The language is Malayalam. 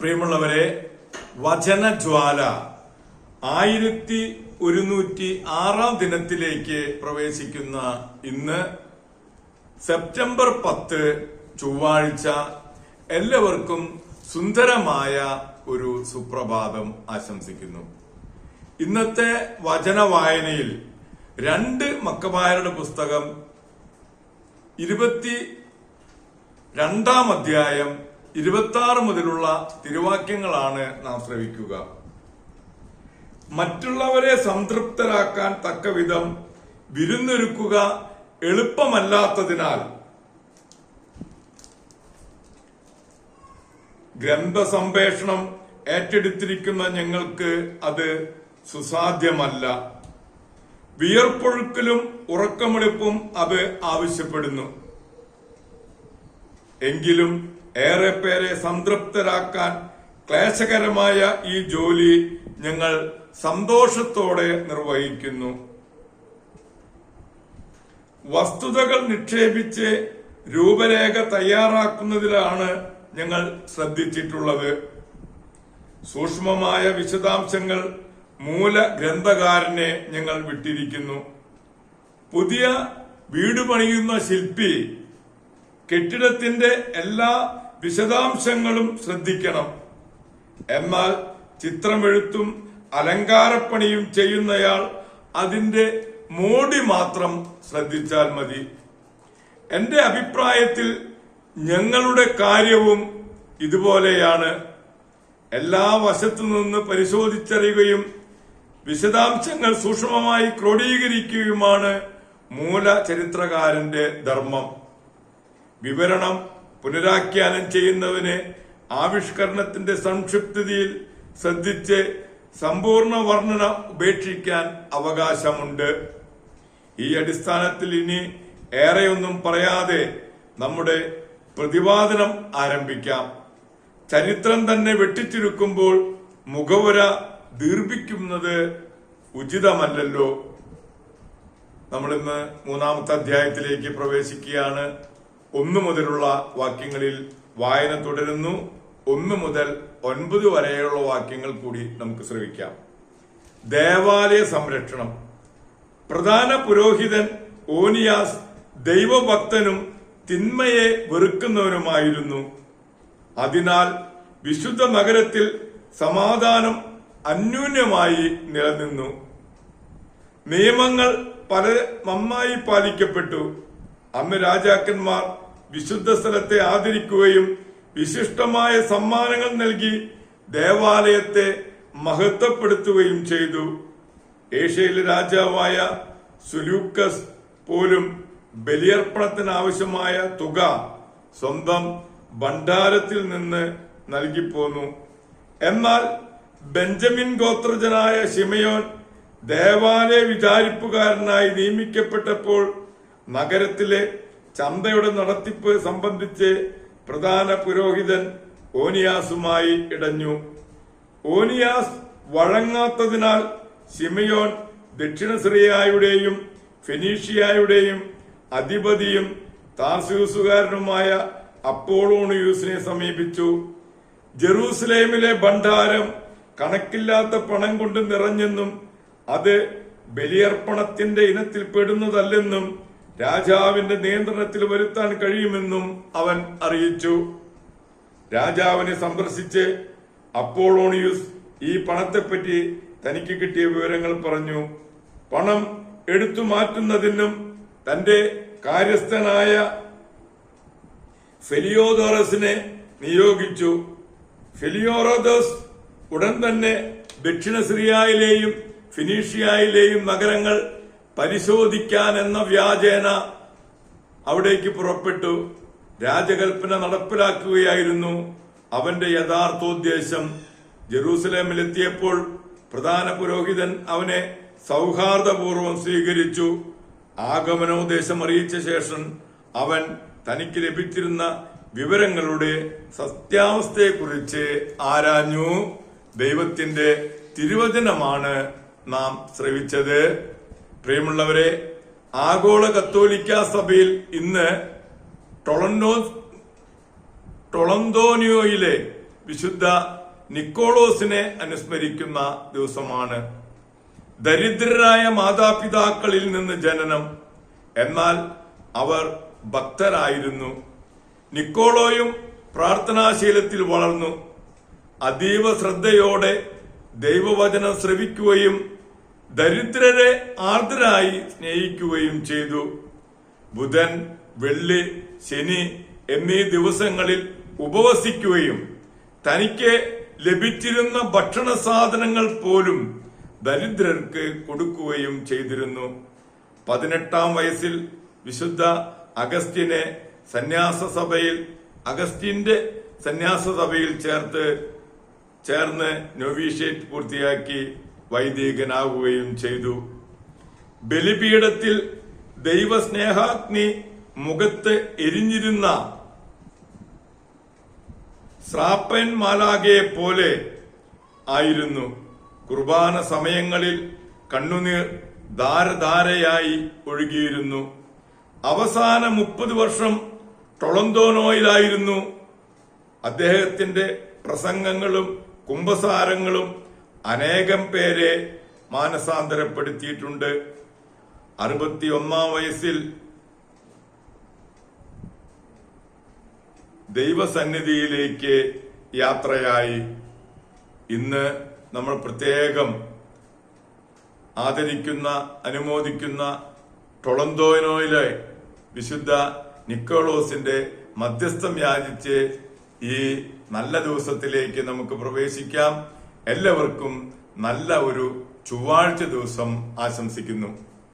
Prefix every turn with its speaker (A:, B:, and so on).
A: പ്രിയമുള്ളവരെ വചനജ്വാല ആയിരത്തി ഒരുന്നൂറ്റി ആറാം ദിനത്തിലേക്ക് പ്രവേശിക്കുന്ന ഇന്ന് സെപ്റ്റംബർ പത്ത് ചൊവ്വാഴ്ച എല്ലാവർക്കും സുന്ദരമായ ഒരു സുപ്രഭാതം ആശംസിക്കുന്നു. ഇന്നത്തെ വചന വായനയിൽ രണ്ട് മക്കബായരുടെ പുസ്തകം ഇരുപത്തി രണ്ടാം അധ്യായം ഇരുപത്തി ആറ് മുതലുള്ള തിരുവാക്യങ്ങളാണ് നാം ശ്രവിക്കുക. മറ്റുള്ളവരെ സംതൃപ്തരാക്കാൻ തക്ക വിധം വിരുന്നൊരുക്കുക എളുപ്പമല്ലാത്തതിനാൽ ഗ്രന്ഥസംപ്രേഷണം ഏറ്റെടുത്തിരിക്കുന്ന ഞങ്ങൾക്ക് അത് സുസാധ്യമല്ല. വിയർപ്പൊഴുക്കലും ഉറക്കമെടുപ്പും അത് ആവശ്യപ്പെടുന്നു. എങ്കിലും ഏറെ പേരെ സംതൃപ്തരാക്കാൻ ക്ലേശകരമായ ഈ ജോലി ഞങ്ങൾ സന്തോഷത്തോടെ നിർവഹിക്കുന്നു. വസ്തുതകൾ നിക്ഷേപിച്ച് രൂപരേഖ തയ്യാറാക്കുന്നതിലാണ് ഞങ്ങൾ ശ്രദ്ധിച്ചിട്ടുള്ളത്. സൂക്ഷ്മമായ വിശദാംശങ്ങൾ മൂല ഗ്രന്ഥകാരനെ ഞങ്ങൾ വിട്ടിരിക്കുന്നു. പുതിയ വീട് പണിയുന്ന ശില്പി കെട്ടിടത്തിന്റെ എല്ലാ വിശദാംശങ്ങളും ശ്രദ്ധിക്കണം. എന്നാൽ ചിത്രമെഴുത്തും അലങ്കാരപ്പണിയും ചെയ്യുന്നയാൾ അതിന്റെ മോടി മാത്രം ശ്രദ്ധിച്ചാൽ മതി. എന്റെ അഭിപ്രായത്തിൽ ഞങ്ങളുടെ കാര്യവും ഇതുപോലെയാണ്. എല്ലാ വശത്തു നിന്ന് പരിശോധിച്ചറിയുകയും വിശദാംശങ്ങൾ സൂക്ഷ്മമായി ക്രോഡീകരിക്കുകയുമാണ് മൂല ചരിത്രകാരന്റെ ധർമ്മം. വിവരണം പുനരാഖ്യാനം ചെയ്യുന്നവന് ആവിഷ്കരണത്തിന്റെ സംക്ഷിപ്തതയിൽ ശ്രദ്ധിച്ച് സമ്പൂർണ വർണന ഉപേക്ഷിക്കാൻ അവകാശമുണ്ട്. ഈ അടിസ്ഥാനത്തിൽ ഇനി ഏറെയൊന്നും പറയാതെ നമ്മുടെ പ്രതിപാദനം ആരംഭിക്കാം. ചരിത്രം തന്നെ വെട്ടിച്ചുരുക്കുമ്പോൾ മുഖവുര ദീർഘിക്കുന്നത് ഉചിതമല്ലല്ലോ. നമ്മളിന്ന് മൂന്നാമത്തെ അധ്യായത്തിലേക്ക് പ്രവേശിക്കുകയാണ്. ഒന്നു മുതലുള്ള വാക്യങ്ങളിൽ വായന തുടരുന്നു. ഒന്ന് മുതൽ ഒൻപത് വരെയുള്ള വാക്യങ്ങൾ കൂടി നമുക്ക് ശ്രമിക്കാം ദേവാലയ സംരക്ഷണം. പ്രധാന പുരോഹിതൻ ഓനിയാസ് ദൈവഭക്തനും തിന്മയെ വെറുക്കുന്നവനുമായിരുന്നു. അതിനാൽ വിശുദ്ധ നഗരത്തിൽ സമാധാനം അന്യൂന്യമായി നിലനിന്നു. നിയമങ്ങൾ പല നന്നായി പാലിക്കപ്പെട്ടു. അന്ന് രാജാക്കന്മാർ വിശുദ്ധ സ്ഥലത്തെ ആദരിക്കുകയും വിശിഷ്ടമായ സമ്മാനങ്ങൾ നൽകി ദേവാലയത്തെ മഹത്വപ്പെടുത്തുകയും ചെയ്തു. ഏഷ്യയിലെ രാജാവായ സുലൂക്കസ് പോലും ബലിയർപ്പണത്തിന് ആവശ്യമായ തുക സ്വന്തം ഭണ്ഡാരത്തിൽ നിന്ന് നൽകിപ്പോന്നു. എന്നാൽ ബെഞ്ചമിൻ ഗോത്രജനായ ഷിമയോൻ ദേവാലയ വിചാരിപ്പുകാരനായി നിയമിക്കപ്പെട്ടപ്പോൾ നഗരത്തിലെ ചന്തയുടെ നടത്തിപ്പ് സംബന്ധിച്ച് പ്രധാന പുരോഹിതൻ ഓനിയാസുമായി ഇടഞ്ഞു. ഓനിയാസ് വഴങ്ങാത്തതിനാൽ ശിമയോൻ ദക്ഷിണ സിറിയായുടെയും ഫെനീഷിയായുടെയും അധിപതിയും താർസ്യൂസുകാരനുമായ അപ്പോളോണിയൂസിനെ സമീപിച്ചു. ജെറൂസലേമിലെ ഭണ്ഡാരം കണക്കില്ലാത്ത പണം കൊണ്ട് നിറഞ്ഞെന്നും അത് ബലിയർപ്പണത്തിന്റെ ഇനത്തിൽ പെടുന്നതല്ലെന്നും രാജാവിന്റെ നിയന്ത്രണത്തിൽ വരുത്താൻ കഴിയുമെന്നും അവൻ അറിയിച്ചു. രാജാവിനെ സന്ദർശിച്ച് അപ്പോളോണിയൂസ് ഈ പണത്തെപ്പറ്റി തനിക്ക് കിട്ടിയ വിവരങ്ങൾ പറഞ്ഞു. പണം എടുത്തു മാറ്റുന്നതിനും തന്റെ കാര്യസ്ഥനായ ഫെലിയോദോറസിനെ നിയോഗിച്ചു. ഫെലിയോറോദോസ് ഉടൻ തന്നെ ദക്ഷിണ സിറിയയിലെയും ഫിനീഷ്യയിലെയും നഗരങ്ങൾ പരിശോധിക്കാൻ എന്ന വ്യാജേന അവിടേക്ക് പുറപ്പെട്ടു. രാജകൽപ്പന നടപ്പിലാക്കുകയായിരുന്നു അവന്റെ യഥാർത്ഥോദ്ദേശം. ജെറൂസലേമിലെത്തിയപ്പോൾ പ്രധാന പുരോഹിതൻ അവനെ സൗഹാർദ്ദപൂർവം സ്വീകരിച്ചു. ആഗമനോദ്ദേശം അറിയിച്ച ശേഷം അവൻ തനിക്ക് ലഭിച്ചിരുന്ന വിവരങ്ങളുടെ സത്യാവസ്ഥയെക്കുറിച്ച് ആരാഞ്ഞു. ദൈവത്തിന്റെ തിരുവചനമാണ് നാം ശ്രവിച്ചത്. പ്രിയമുള്ളവരെ ആഗോള കത്തോലിക്ക സഭയിൽ ഇന്ന് ടൊളന്റോ ടൊളന്തോനിയോയിലെ വിശുദ്ധ നിക്കോളോസിനെ അനുസ്മരിക്കുന്ന ദിവസമാണ്. ദരിദ്രരായ മാതാപിതാക്കളിൽ നിന്ന് ജനനം. എന്നാൽ അവർ ഭക്തരായിരുന്നു. നിക്കോളോയും പ്രാർത്ഥനാശീലത്തിൽ വളർന്നു. അതീവ ശ്രദ്ധയോടെ ദൈവവചനം ശ്രവിക്കുകയും ദരിദ്രരെ ആർദ്രരായി സ്നേഹിക്കുകയും ചെയ്തു. ബുധൻ വെള്ളി ശനി എന്നീ ദിവസങ്ങളിൽ ഉപവസിക്കുകയും തനിക്ക് ലഭിച്ചിരുന്ന ഭക്ഷണ സാധനങ്ങൾ പോലും ദരിദ്രർക്ക് കൊടുക്കുകയും ചെയ്തിരുന്നു. പതിനെട്ടാം വയസ്സിൽ വിശുദ്ധ അഗസ്റ്റിനെ സന്യാസ സഭയിൽ അഗസ്റ്റിന്റെ സന്യാസ സഭയിൽ ചേർത്ത് ചേർന്ന് നൊവീഷ്യേറ്റ് പൂർത്തിയാക്കി. വൈദികനാവുകയും ചെയ്തു. ബലിപീഠത്തിൽ ദൈവസ്നേഹാഗ്നി മുഖത്ത് എരിഞ്ഞിരുന്ന ശ്രാപ്പൻ മാലാകയെ പോലെ ആയിരുന്നു. കുർബാന സമയങ്ങളിൽ കണ്ണുനീർ ധാരധാരയായി ഒഴുകിയിരുന്നു. അവസാന മുപ്പത് വർഷം ടൊളന്തോനോയിലായിരുന്നു. അദ്ദേഹത്തിന്റെ പ്രസംഗങ്ങളും കുംഭസാരങ്ങളും അനേകം പേരെ മാനസാന്തരപ്പെടുത്തിയിട്ടുണ്ട്. അറുപത്തിയൊന്നാം വയസ്സിൽ ദൈവസന്നിധിയിലേക്ക് യാത്രയായി. ഇന്ന് നമ്മൾ പ്രത്യേകം ആദരിക്കുന്ന അനുമോദിക്കുന്ന ടൊളന്തോനോയിലെ വിശുദ്ധ നിക്കോളോസിന്റെ മധ്യസ്ഥം യാചിച്ച് ഈ നല്ല ദിവസത്തിലേക്ക് നമുക്ക് പ്രവേശിക്കാം. എല്ലാവർക്കും നല്ല ഒരു ചൊവ്വാഴ്ച ദിവസം ആശംസിക്കുന്നു.